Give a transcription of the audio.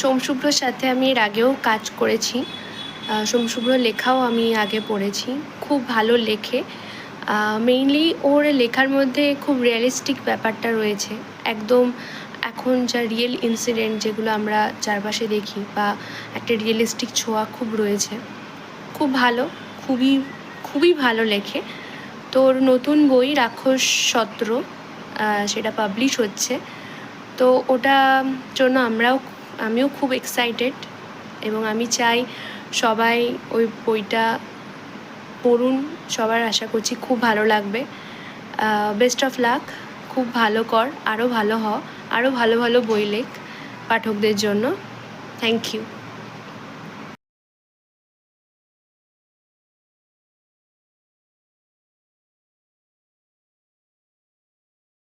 সোমশুভ্রর সাথে আমি এর আগেও কাজ করেছি। সোমশুভ্র লেখাও আমি আগে পড়েছি। খুব ভালো লেখে। মেইনলি ওর লেখার মধ্যে খুব রিয়েলিস্টিক ব্যাপারটা রয়েছে। একদম এখন যা রিয়েল ইনসিডেন্ট যেগুলো আমরা চারপাশে দেখি বা একটা রিয়েলিস্টিক ছোঁয়া খুব রয়েছে। খুব ভালো, খুবই খুবই ভালো লেখে। তোর নতুন বই রাক্ষস সত্র সেটা পাবলিশ হচ্ছে। তো ওটা জন্য আমরাও আমিও খুব এক্সাইটেড এবং আমি চাই সবাই ওই বইটা পড়ুন। সবার আশা করছি খুব ভালো লাগবে। বেস্ট অফ লাক খুব ভালো কর আরও ভালো হ আরও ভালো ভালো বই লেখ পাঠকদের জন্য। Thank you